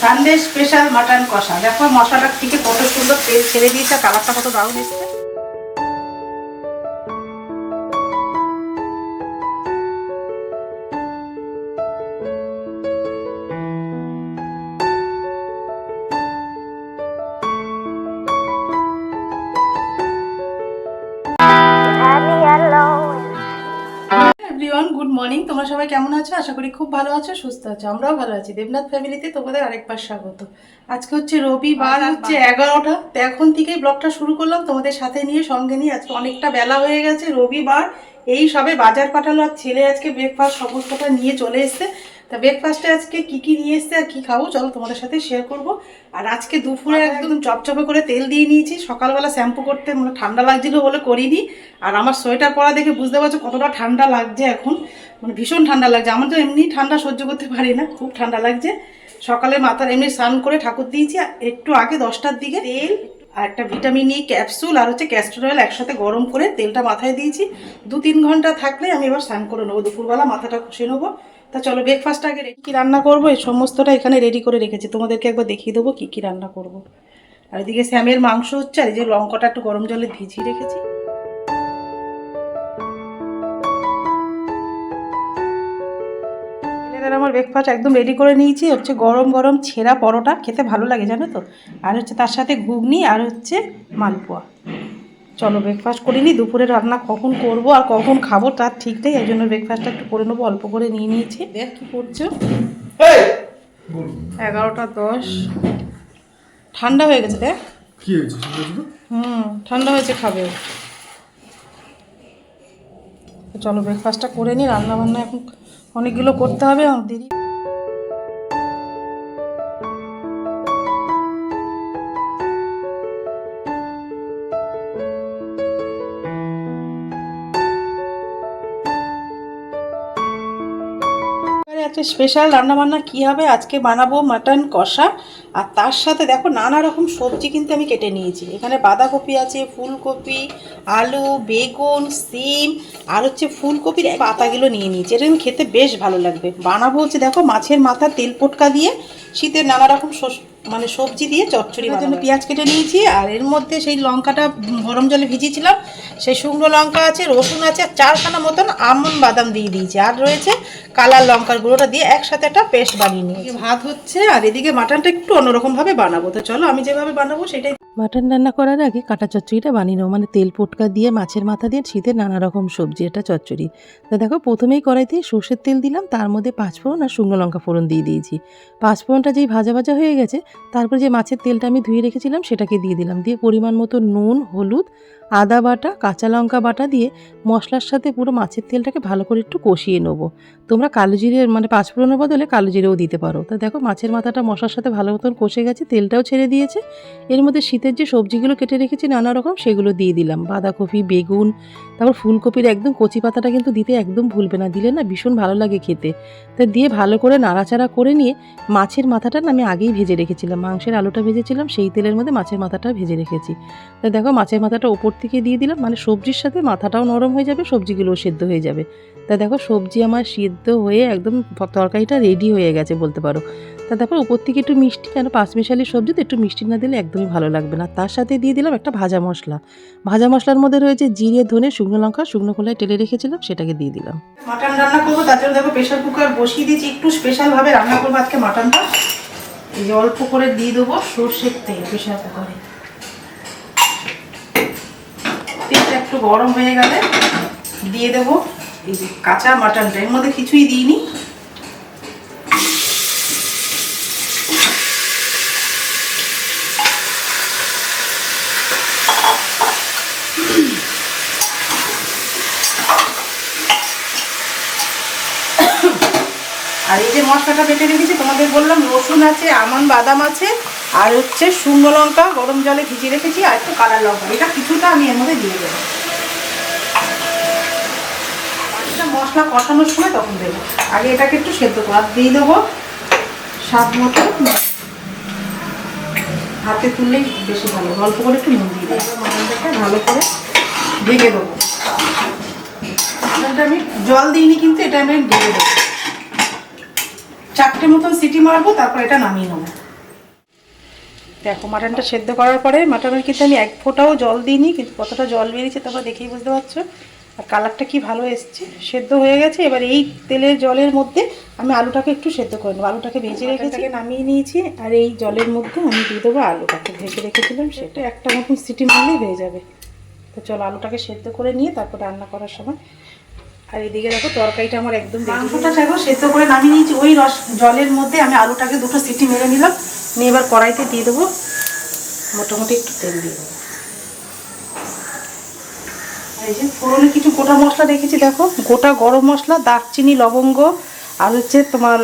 Sunday special mutton কষা। দেখো মশলাটা থেকে কত সুন্দর তেল ছেড়ে দিয়েছে কালারটা কত দারুণ এসছে। সবাই কেমন আছো? আশা করি খুব ভালো আছো সুস্থ আছো আমরাও ভালো আছি। দেবনাথ ফ্যামিলিতে তোমাদের আরেকবার স্বাগত। আজকে হচ্ছে রবিবার হচ্ছে এগারোটা তো এখন থেকেই ব্লগটা শুরু করলাম। তোমাদের সাথে নিয়ে সঙ্গে নিয়ে আজকে অনেকটা বেলা হয়ে গেছে রবিবার। এই সবে বাজার পাঠালো আর ছেলে আজকে ব্রেকফাস্ট সমস্তটা নিয়ে চলে এসছে। তা ব্রেকফাস্টে আজকে কি কি নিয়ে এসছে আর কি খাব চলো তোমাদের সাথে শেয়ার করব। আর আজকে দুপুরে একদম চপচপে করে তেল দিয়ে নিয়েছি সকালবেলা শ্যাম্পু করতে মানে ঠান্ডা লাগছিল বলে করিনি। আর আমার সোয়েটার পরা দেখে বুঝতে পারছ কতটা ঠান্ডা লাগছে এখন। মানে ভীষণ ঠান্ডা লাগছে আমার তো এমনি ঠান্ডা সহ্য করতে পারি না খুব ঠান্ডা লাগছে। সকালে মাথার এমনি স্নান করে ঠাকুর দিয়েছি আর একটু আগে দশটার দিকে তেল আর একটা ভিটামিন ই ক্যাপসুল আর হচ্ছে ক্যাস্টর অয়েল একসাথে গরম করে তেলটা মাথায় দিয়েছি। দু তিন ঘণ্টা থাকলে আমি এবার স্নান করে নেব। দুপুরবেলা মাথাটা ঘষে নেব। তা চলো ব্রেকফাস্ট আগে কী রান্না করব? এই সমস্তটা এখানে রেডি করে রেখেছি। তোমাদেরকে একবার দেখিয়ে দেবো কী কী রান্না করব। আর এদিকে স্যামের মাংস হচ্ছে আর এই যে লঙ্কাটা একটু গরম জলে ভিজিয়ে রেখেছি। ছেলেদের আমার ব্রেকফাস্ট একদম রেডি করে নিয়েছি। হচ্ছে গরম গরম ছেঁড়া পরোটা। খেতে ভালো লাগে জানো তো? আর হচ্ছে তার সাথে ঘুগনি আর হচ্ছে মালপোয়া। চলো ব্রেকফাস্ট করিনি দুপুরে রান্না কখন করব আর কখন খাব তার ঠিক নেই এই জন্য ব্রেকফাস্টটা একটু করে নেব অল্প করে নিয়ে নিয়েছি। দেখ কী করছ? এগারোটা দশ। ঠান্ডা হয়ে গেছে দেখ। কি হয়েছে হুম ঠান্ডা হয়েছে খাবে। চলো ব্রেকফাস্টটা করে নিই রান্না বান্না এখন অনেকগুলো করতে হবে দেরি। স্পেশাল রান্নাবান্না কী হবে? আজকে বানাবো মাটন কষা। আর তার সাথে দেখো নানা রকম সবজি কিন্তু আমি কেটে নিয়েছি। এখানে বাঁধাকপি আছে ফুলকপি আলু বেগুন সিম আর হচ্ছে ফুলকপির পাতাগুলো নিয়ে নিয়েছি। এটা কিন্তু খেতে বেশ ভালো লাগবে। বানাবো হচ্ছে দেখো মাছের মাথা তেল পটকা দিয়ে শীতের নানা রকম মানে সবজি দিয়ে চচ্চড়ি জন্য পেঁয়াজ কেটে নিয়েছি আর এর মধ্যে সেই লঙ্কাটা গরম জলে ভিজিয়েছিলাম। সেই শুকনো লঙ্কা আছে রসুন আছে আর চারখানা মতন আমন বাদাম দিয়ে দিয়েছি। আর রয়েছে কালার লঙ্কার গুঁড়োটা দিয়ে একসাথে একটা পেস্ট বানিয়ে নিয়েছি। ভাত হচ্ছে আর এদিকে মাটনটা একটু অন্যরকমভাবে বানাবো। তো চলো আমি যেভাবে বানাবো সেটাই মাটন রান্না করার আগে কাটা চচ্চড়িটা বানিয়ে নেব। মানে তেল পোটকা দিয়ে মাছের মাথা দিয়ে শীতের নানা রকম সবজি এটা চচ্চড়ি। তা দেখো প্রথমেই কড়াইতে সর্ষের তেল দিলাম তার মধ্যে পাঁচফোড়ন আর শুকনো লঙ্কা ফোড়ন দিয়ে দিয়েছি। পাঁচফোড়নটা যেই ভাজা ভাজা হয়ে গেছে তারপর যে মাছের তেলটা আমি ধুয়ে রেখেছিলাম সেটাকে দিয়ে দিলাম। দিয়ে পরিমাণ মতো নুন হলুদ আদা বাটা কাঁচা লঙ্কা বাটা দিয়ে মশলার সাথে পুরো মাছের তেলটাকে ভালো করে একটু কষিয়ে নেব। তোমরা কালো জিরে মানে পাঁচফোড়নের বদলে কালো জিরেও দিতে পারো। তা দেখো, মাছের মাথাটা মশলার সাথে ভালো মতন কষে গেছে, তেলটাও ছেড়ে দিয়েছে। এর মধ্যে শীতের যে সবজিগুলো কেটে রেখেছি, নানা রকম, সেগুলো দিয়ে দিলাম। বাঁধাকপি, বেগুন, তারপর ফুলকপির একদম কচি পাতাটা কিন্তু দিতে একদম ভুলবে না, দিলে না ভীষণ ভালো লাগে খেতে। তা দিয়ে ভালো করে নাড়াচাড়া করে নিয়ে মাছের মাথাটা না আমি আগেই ভেজে রেখেছিলাম, মাংসের আলুটা ভেজেছিলাম, সেই তেলের মধ্যে মাছের মাথাটা ভেজে রেখেছি। তা দেখো, মাছের মাথাটা ওপর থেকে দিয়ে দিলাম মানে সবজির সাথে মাথাটাও নরম হয়ে যাবে, সবজিগুলোও সেদ্ধ হয়ে যাবে। তা দেখো, সবজি আমার সিদ্ধ হয়ে একদম তরকারিটা রেডি হয়ে গেছে বলতে পারো। তা তারপর উপর থেকে একটু মিষ্টি, কেন পাঁচমিশালি সবজি তো একটু মিষ্টি না দিলে একদমই ভালো লাগবে না। তার সাথে দিয়ে দিলাম একটা ভাজা মশলা। ভাজা মশলার মধ্যে রয়েছে জিরে, ধনে, শুকনো লঙ্কা, শুকনো খোলায় টেলে রেখেছিলাম, সেটাকে দিয়ে দিলাম। মাটন রান্না করব, তার জন্য দেখো প্রেশার কুকার বসিয়ে দিয়েছি, একটু স্পেশালভাবে রান্না করব আজকে মাটনটা। এই অল্প করে দিয়ে দেবো সর্ষের তেল প্রেশার কুকারে তেলটা একটু গরম হয়ে গেলে দিয়ে দেবো এই যে কাঁচা মাটনটা। এর মধ্যে কিছুই দিইনি। আর এই যে মশলাটা বেটে রেখেছি, তোমাদের বললাম, রসুন আছে, আমন বাদাম আছে, আর হচ্ছে শুকনো লঙ্কা, গরম জলে ভিজিয়ে রেখেছি, আর একটু কালার লঙ্কা। এটা কিছুটা আমি এর মধ্যে দিয়ে দেবো। মশলা কষানোর সময় তখন দেবো। আগে এটাকে একটু সেদ্ধ করে। দিয়ে দেবো স্বাদ মতো হাতে তুললেই বেশি ভালো। অল্প করে একটু নুন দিয়ে দেবো। ভালো করে ঢেকে দেবো আমি জল দিইনি, কিন্তু এটা আমি ঢেকে দেবো। চারটে মতন সিটি মারবো, তারপর এটা নামিয়ে নেব। দেখো, মাটনটা সেদ্ধ করার পরে মাটনের কিন্তু আমি এক ফোঁটাও জল দিইনি, কিন্তু কতটা জল বেরিয়েছে তোমরা দেখেই বুঝতে পারছ। আর কালারটা কি ভালো এসছে? সেদ্ধ হয়ে গেছে এবার এই তেলের জলের মধ্যে আমি আলুটাকে একটু সেদ্ধ করে নেব। আলুটাকে ভেজে রেখেছি। নামিয়ে নিয়েছি আর এই জলের মধ্যে আমি দিয়ে দেবো আলুটাকে। ভেজে রেখেছিলাম সেটা একটা মতন সিটি মারলেই হয়ে যাবে। তো চলো আলুটাকে সেদ্ধ করে নিয়ে তারপর রান্না করার সময়। আর এদিকে দেখো তরকারিটা আমার একদম মাংসটা দেখো সেদ্ধ করে নামিয়ে নিয়েছি। ওই রস জলের মধ্যে আমি আলুটাকে দুটো সিটি মেরে নিলাম। নিয়ে এবার কড়াইতে দিয়ে দেবো। মোটামুটি একটু তেল দিয়ে দেবো। এই যে কিছু গোটা মশলা রেখেছি দেখো। গোটা গরম মশলা, দারচিনি, লবঙ্গ, আর হচ্ছে তোমার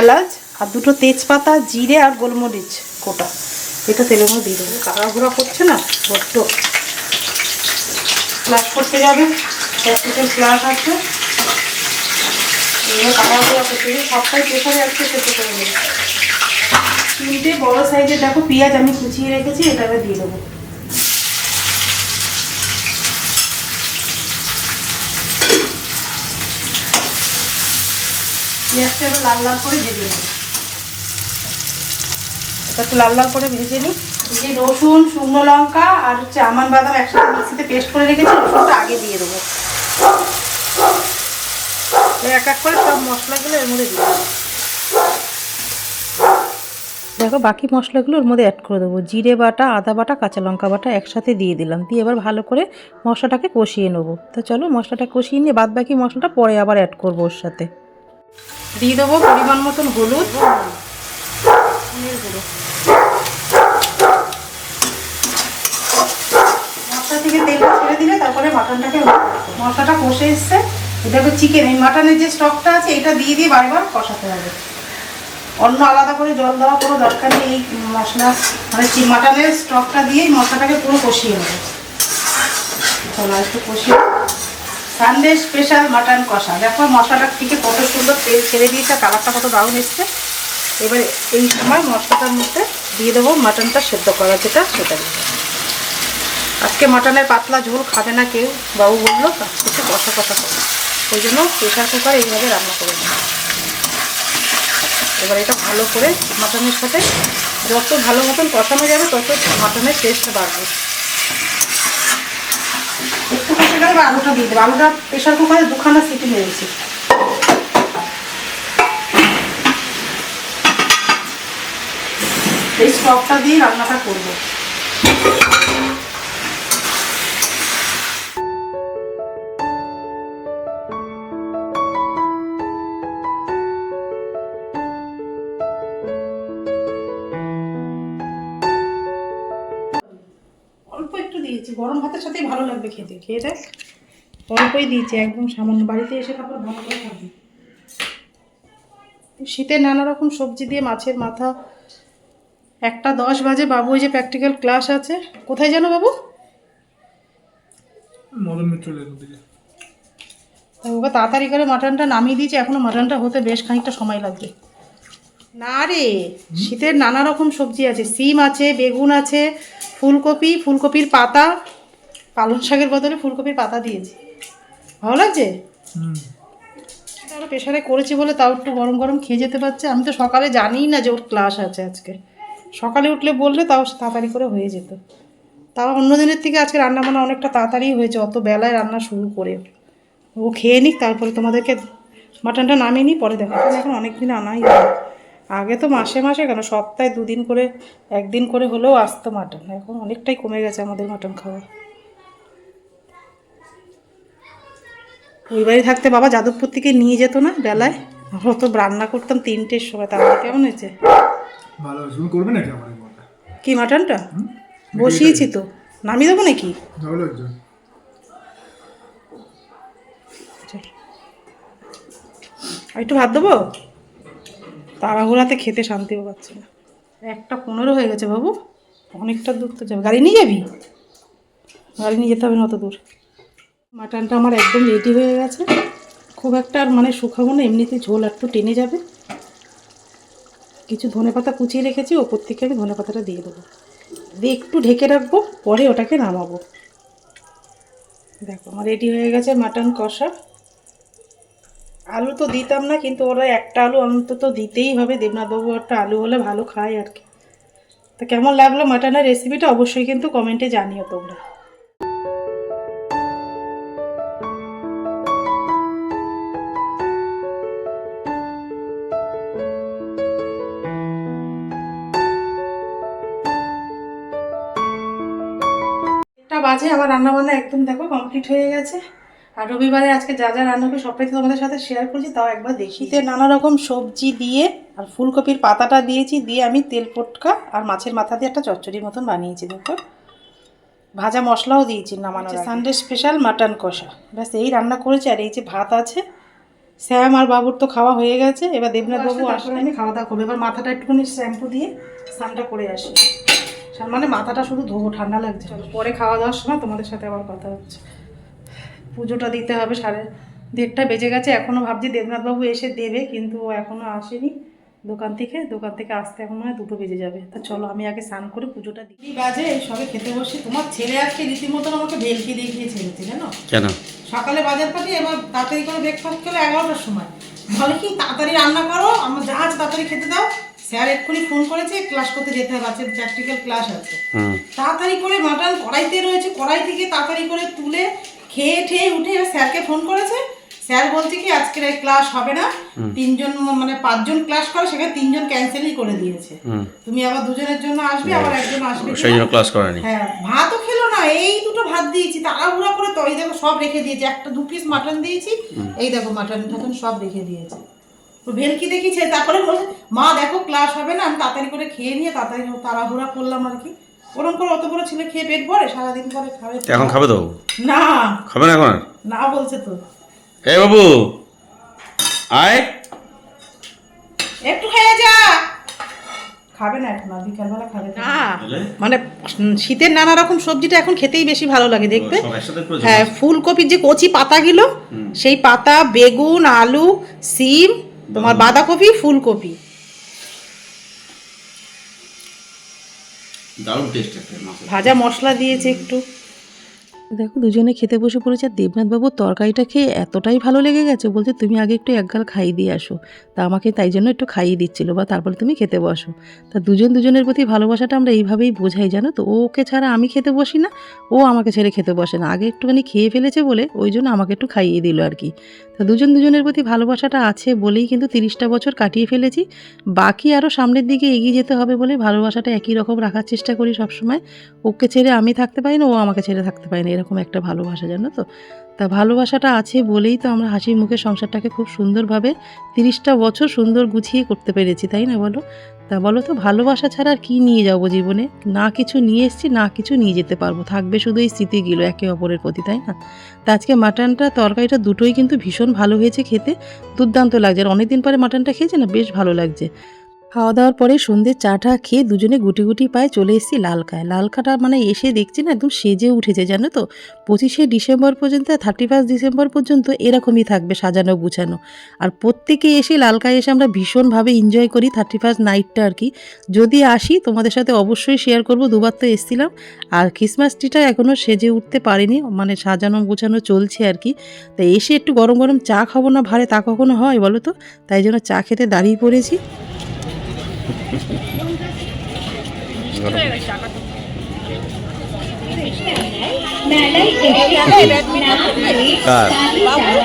এলাচ, আর দুটো তেজপাতা, জিরে আর গোলমরিচ গোটা। এটা তেলের মধ্যে দিয়ে দেবো। কাড়াঘোড়া করছে না? বড্ড। ক্লাস করতে যাবে। প্র্যাকটিক্যাল ক্লাস আছে। হবে সবটাই প্রেশারে আজকে তিনটে বড় সাইজের দেখো, পেঁয়াজ আমি কুচিয়ে রেখেছি এটা দিয়ে দেবো। পেঁয়াজটা এবার লাল লাল করে ভেজে নেব। এটা একটু লাল লাল করে ভেজে নিই। যে রসুন শুকনো লঙ্কা আর হচ্ছে আমান বাদাম একসাথে মিক্সিতে পেস্ট করে রেখেছি রসুনটা আগে দিয়ে দেবো। এক এক করে সব মশলাগুলো এর মধ্যে দিয়ে দেবো। দেখো বাকি মশলাগুলো ওর মধ্যে অ্যাড করে দেবো। জিরে বাটা আদা বাটা কাঁচা লঙ্কা বাটা একসাথে দিয়ে দিলাম। দিয়ে এবার ভালো করে মশলাটাকে কষিয়ে নেব। তো চলো মশলাটা কষিয়ে নিয়ে বাদ বাকি মশলাটা পরে আবার অ্যাড করব ওর সাথে। দিয়ে দেবো পরিমাণ মতন হলুদ। থেকে ছেড়ে দিলে মশলাটা কষে চিকেন এই মাটনের যে স্টকটা আছে, এটা দিয়ে দিয়ে বারবার কষাতে হবে। অন্য আলাদা করে জল দেওয়া কোনো দরকার নেই, এই মশলা মানে মাটনের স্টকটা দিয়ে এই মশলাটাকে পুরো কষিয়ে নেবে। চলো একটু কষিয়ে সানডে স্পেশাল মাটন কষা। দেখো মশলাটা থেকে কত সুন্দর তেল ছেড়ে দিয়েছে কালারটা কত দারুণ এসছে। এবার এই সময় মশলাটার মধ্যে দিয়ে দেবো মাটনটা সেদ্ধ করা, যেটা সেটা দিয়ে আজকে মাটনের পাতলা ঝোল খাবে না কেউ, বাবু বলল আজকে কষা কষা করো ওই জন্য প্রেশার কুকার এইভাবে রান্না করে নেব। এবার এটা ভালো করে মাটনের সাথে যত ভালো মতন কষানো যাবে, তত মাটনের টেস্টটা বাড়বে। এবার আলুটা দিয়ে দেবো। আলুটা প্রেশার কুকারে দুখানা সিটি মেরেছি এই স্টকটা দিয়ে রান্নাটা করব। অল্প একটু দিয়েছি। গরম ভাতের সাথেই ভালো লাগবে খেতে। খেয়ে দেখ। অল্পই দিয়েছি একদম সামান্য। বাড়িতে এসে তারপর ভালো করে খাবি। শীতের নানা রকম সবজি দিয়ে মাছের মাথা। একটা দশ বাজে বাবু ওই যে প্র্যাকটিক্যাল ক্লাস আছে। কোথায় জানো বাবু? ওকে তাড়াতাড়ি করে মাটনটা নামিয়ে দিয়েছি এখনও মাটনটা হতে বেশ খানিকটা সময় লাগবে। না রে শীতের নানা রকম সবজি আছে সিম আছে বেগুন আছে ফুলকপি ফুলকপির পাতা। পালং শাকের বদলে ফুলকপির পাতা দিয়েছি। ভালো লাগছে? হুম। আরও প্রেশারে করেছি বলে তাও একটু গরম গরম খেয়ে যেতে পারছে। আমি তো সকালে জানিই না যে ওর ক্লাস আছে আজকে। সকালে উঠলে বললে তাও তাড়াতাড়ি করে হয়ে যেত। তাও অন্য দিনের থেকে আজকে রান্না বান্না অনেকটা তাড়াতাড়ি হয়েছে অত বেলায় রান্না শুরু করে। ও খেয়ে নিক তারপরে তোমাদেরকে মাটনটা নামিয়ে নিই পরে দেখো এখন অনেক দিন আনাই হয় আগে তো মাসে মাসে কেন সপ্তাহে দুদিন করে একদিন করে হলেও আসতো মাটন এখন অনেকটাই কমে গেছে আমাদের মাটন খাওয়া। ওই বাড়ি থাকতে বাবা যাদবপুর থেকে নিয়ে যেত না বেলায়। আমরা তো রান্না করতাম তিনটের সময় তাহলে কেমন হয়েছে? ভালো তুমি করবে নাকি আমার কি মাটনটা? বসিয়েছি তো। নামিয়ে দেবো নাকি? একটু ভাত দেবো? তাড়াহুড়াতে খেতে শান্তিও পাচ্ছে না। একটা পনেরো হয়ে গেছে বাবু। অনেকটা দূর তো যাবে। গাড়ি নিয়ে যাবি? গাড়ি নিয়ে যেতে হবে না অত দূর। মাটনটা আমার একদম রেডি হয়ে গেছে। খুব একটা আর মানে শুকাবো না, এমনিতে ঝোল একটু টেনে যাবে। কিছু ধনে পাতা কুচিয়ে রেখেছি, ওপর থেকে আমি ধনে পাতাটা দিয়ে দেবো। দিয়ে একটু ঢেকে রাখব, পরে ওটাকে নামাবো। দেখো, আমার রেডি হয়ে গেছে মাটন কষা। আলু তো দিতাম না, কিন্তু ওরা একটা আলু অন্তত দিতেই হবে। দেবনাথবাবু একটা আলু হলে ভালো খায় আর কি। তো কেমন লাগল মাটনের রেসিপিটা অবশ্যই কিন্তু কমেন্টে জানিও তোমরা। আমার রান্না বান্না একদম দেখো কমপ্লিট হয়ে গেছে। আর রবিবারে আজকে যা যা রান্না করি সবটাই তোমাদের সাথে শেয়ার করছি তাও একবার দেখি তে নানা রকম সবজি দিয়ে আর ফুলকপির পাতাটা দিয়েছি দিয়ে আমি তেল পটকা আর মাছের মাথা দিয়ে একটা চচ্চড়ির মতন বানিয়েছি দেখো। ভাজা মশলাও দিয়েছি নামানো সানডে স্পেশাল মাটন কষা। ব্যাস এই রান্না করেছি আর এই যে ভাত আছে শ্যাম আর বাবুর তো খাওয়া হয়ে গেছে এবার দেবনাথ বাবু আসলে আমি খাওয়া দাওয়া করব। এবার মাথাটা একটুখানি শ্যাম্পু দিয়ে স্নানটা করে আসি। মানে মাথাটা শুধু ধোবো ঠান্ডা লাগছে পরে খাওয়া দাওয়ার সময় তোমাদের সাথে আবার কথা হচ্ছে। পুজোটা দিতে হবে সাড়ে দেড়টা বেজে গেছে। এখনও ভাবছি দেবনাথবাবু এসে দেবে কিন্তু ও এখনও আসেনি। দোকান থেকে দোকান থেকে আসতে এখন মনে হয় দুটো বেজে যাবে। তা চলো আমি আগে স্নান করে পুজোটা দিই। বাজে এই সবে খেতে বসি। তোমার ছেলে আজকে রীতিমতন আমাকে ভেলকি দিয়ে গিয়ে ছেড়েছে জানো? কেন? সকালে বাজার পাঠিয়ে এবার তাড়াতাড়ি করে ব্রেকফাস্ট খেলো এগারোটার সময়। বলে কি তাড়াতাড়ি রান্না করো আমার যা আছে তাড়াতাড়ি খেতে দাও। স্যার এক্ষুনি ফোন করেছে ক্লাস করতে যেতে হবে প্র্যাকটিক্যাল ক্লাস আছে। তাড়াতাড়ি করে মাটন কড়াইতে রয়েছে কড়াই থেকে তাড়াতাড়ি করে তুলে খেয়ে ঠেয়ে উঠে স্যারকে ফোন করেছে। স্যার বলছে কি আজকের ক্লাস হবে না। তিনজন মানে পাঁচজন ক্লাস করে সেখানে তিনজন ক্যান্সেলই করে দিয়েছে। তুমি আবার দুজনের জন্য আসবে আবার একজন আসবে। সেই জন্য ক্লাস করেনি। হ্যাঁ ভাতও খেলো না এই দুটো ভাত দিয়েছি তাড়াহুড়া করে তো এই দেখো সব রেখে দিয়েছি একটা দু পিস মাটন দিয়েছি এই দেখো মাটন টাটন সব রেখে দিয়েছে। ভেলকি দেখিছে তারপরে বলছে মা দেখো ক্লাস হবে না আমি তাড়াতাড়ি করে খেয়ে নিয়ে তাড়াতাড়ি তাড়াহুড়া করলাম আর কি। ওরকম করে অত বড় ছেলে খেয়ে পেট ভরে সারাদিন পরে খাবে। এখন খাবে তো? না। খাবে না এখন না বলছে তো। এই বাবু আয়। একটু খেয়ে যা। খাবে না এখন আর বিকালবেলা খাবে না। মানে শীতের নানা রকম সবজিটা এখন খেতেই বেশি ভালো লাগে দেখবে করেছ? হ্যাঁ ফুলকপির যে কচি পাতাগুলো সেই পাতা বেগুন আলু সিম তোমার বাঁধাকপি ফুলকপি। দারুণ টেস্ট একটা ভাজা মশলা দিয়েছে একটু। দেখো, দুজনে খেতে বসে পড়েছে আর দেবনাথবাবুর তরকারিটা খেয়ে এতটাই ভালো লেগে গেছে। বলছে, তুমি আগে একটু একগাল খাইয়ে দিয়ে আসো। তা আমাকে তাই জন্য একটু খাইয়ে দিচ্ছিল বা তারপরে তুমি খেতে বসো। তা দুজন দুজনের প্রতি ভালোবাসাটা আমরা এইভাবেই বোঝাই, জানো তো? ওকে ছাড়া আমি খেতে বসি না, ও আমাকে ছেড়ে খেতে বসে না। আগে একটুখানি খেয়ে ফেলেছে বলে ওই জন্য আমাকে একটু খাইয়ে দিল আর কি। তা দুজন দুজনের প্রতি ভালোবাসাটা আছে বলেই কিন্তু তিরিশটা বছর কাটিয়ে ফেলেছি। বাকি আরও সামনের দিকে এগিয়ে যেতে হবে বলে ভালোবাসাটা একই রকম রাখার চেষ্টা করি সবসময়। ওকে ছেড়ে আমি থাকতে পারি না, ও আমাকে ছেড়ে থাকতে পারি না। এরকম একটা ভালোবাসা, জানো তো? তা ভালোবাসাটা আছে বলেই তো আমরা হাসি মুখে সংসারটাকে খুব সুন্দরভাবে তিরিশটা বছর সুন্দর গুছিয়ে করতে পেরেছি, তাই না বলো? তা বলো তো, ভালোবাসা ছাড়া আর কী নিয়ে যাব জীবনে? না কিছু নিয়ে এসেছি, না কিছু নিয়ে যেতে পারব। থাকবে শুধু এই স্মৃতিগুলো একে অপরের প্রতি, তাই না? তা আজকে মাটনটা, তরকারিটা দুটোই কিন্তু ভীষণ ভালো হয়েছে খেতে। দুর্দান্ত লাগছে। আর অনেকদিন পরে মাটনটা খেয়েছে না? বেশ ভালো লাগছে। খাওয়া দাওয়ার পরে সন্ধ্যে চাটা খেয়ে দুজনে গুটি গুটি পায়ে চলে এসেছি লালকায়। লালকাটা মানে এসে দেখছি না, একদম সেজে উঠেছে, জানো তো? পঁচিশে ডিসেম্বর পর্যন্ত থার্টি ফার্স্ট ডিসেম্বর পর্যন্ত এরকমই থাকবে সাজানো গুছানো। আর প্রত্যেকে এসে লালকায় এসে আমরা ভীষণভাবে এনজয় করি থার্টি ফার্স্ট নাইটটা আর কি। যদি আসি, তোমাদের সাথে অবশ্যই শেয়ার করব, দুবার তো এসেছিলাম। আর ক্রিসমাস ট্রিটা এখনও সেজে উঠতে পারিনি মানে সাজানো গোছানো চলছে আর কি। তাই এসে একটু গরম গরম চা খাব না ভারে, তা কখনো হয় বলো তো? তাই জন্য চা খেতে দাঁড়িয়ে পড়েছি।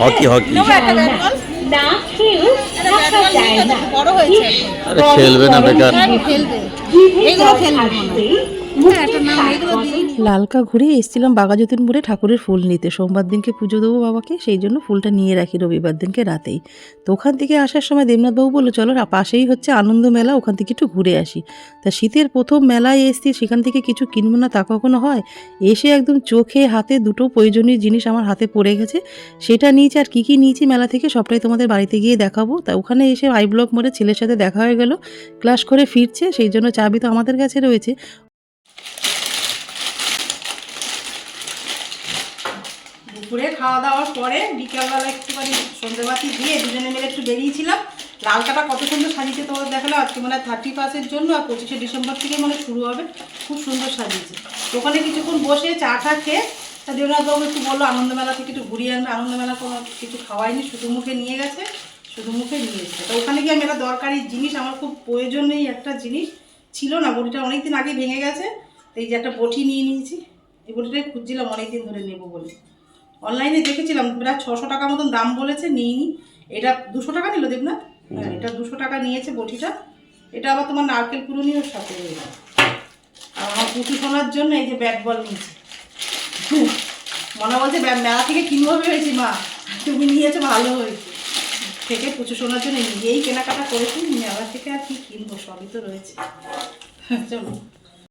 Hockey hockey. খেলবে না বেকার। এগুলো খেলবে। লালকা ঘুরে এসেছিলাম বাগাযতীনপুরে ঠাকুরের ফুল নিতে। সোমবার দিনকে পুজো দেবো বাবাকে সেই জন্য ফুলটা নিয়ে রাখি রবিবার দিনকে রাতেই। তো ওখান থেকে আসার সময় দেবনাথবাবু বলল চলো পাশেই হচ্ছে আনন্দ মেলা ওখান থেকে একটু ঘুরে আসি। তা শীতের প্রথম মেলায় এসছি সেখান থেকে কিছু কিনবো না তা কখনো হয়। এসে একদম চোখে হাতে দুটো প্রয়োজনীয় জিনিস আমার হাতে পড়ে গেছে সেটা নিয়েছি। আর কী কী নিয়েছি মেলা থেকে সবটাই তোমাদের বাড়িতে গিয়ে দেখাবো। তা ওখানে এসে আই ব্লক মোড়ে ছেলের সাথে দেখা হয়ে গেল ক্লাস করে ফিরছে সেই জন্য চাবি তো আমাদের কাছে রয়েছে। দুপুরে খাওয়া দাওয়ার পরে বিকালবেলা একটুখানি সন্ধ্যেবাতি দিয়ে দুজনে মিলে একটু বেরিয়েছিলাম। লালকাটা কত সুন্দর সাজিয়েছে তোমাদের দেখাল আজকে মানে থার্টি ফার্স্টের জন্য আর পঁচিশে ডিসেম্বর থেকে মানে শুরু হবে। খুব সুন্দর সাজিয়েছে। ওখানে কিছুক্ষণ বসে চা টা খেয়ে তা দেবনাথবাবু একটু বলল, আনন্দমেলা থেকে একটু ঘুরিয়ে আনবে। আনন্দমেলা কোনো কিছু খাওয়াইনি, শুধু মুখে নিয়ে গেছে, শুধু মুখে নিয়ে এসেছে। তো ওখানে গিয়ে আমি একটা দরকারি জিনিস, আমার খুব প্রয়োজনীয় একটা জিনিস ছিল না বটিটা অনেকদিন আগে ভেঙে গেছে। তো এই যে একটা বটি নিয়ে নিয়েছি এই বটিটাই খুঁজছিলাম অনেকদিন ধরে নেব বলে। অনলাইনে দেখেছিলাম প্রায় ছশো টাকা মতন দাম বলেছে নিইনি। এটা দুশো টাকা নিল দেব না হ্যাঁ এটা দুশো টাকা নিয়েছে বটিটা। এটা আবার তোমার নারকেল কুড়ুনির সাথে আর আমার পুঁটি শোনার জন্য এই যে ব্যাট বল নিয়েছে। মনে বলছে "ব্যাট মেলা থেকে কিনবো ভেবেছি মা। তুমি নিয়েছো ভালো হয়েছে। থেকে পুজো শোনার জন্য নিজেই কেনাকাটা করেছি মেলা থেকে আর কি কিনবো সবই তো রয়েছে। চলো।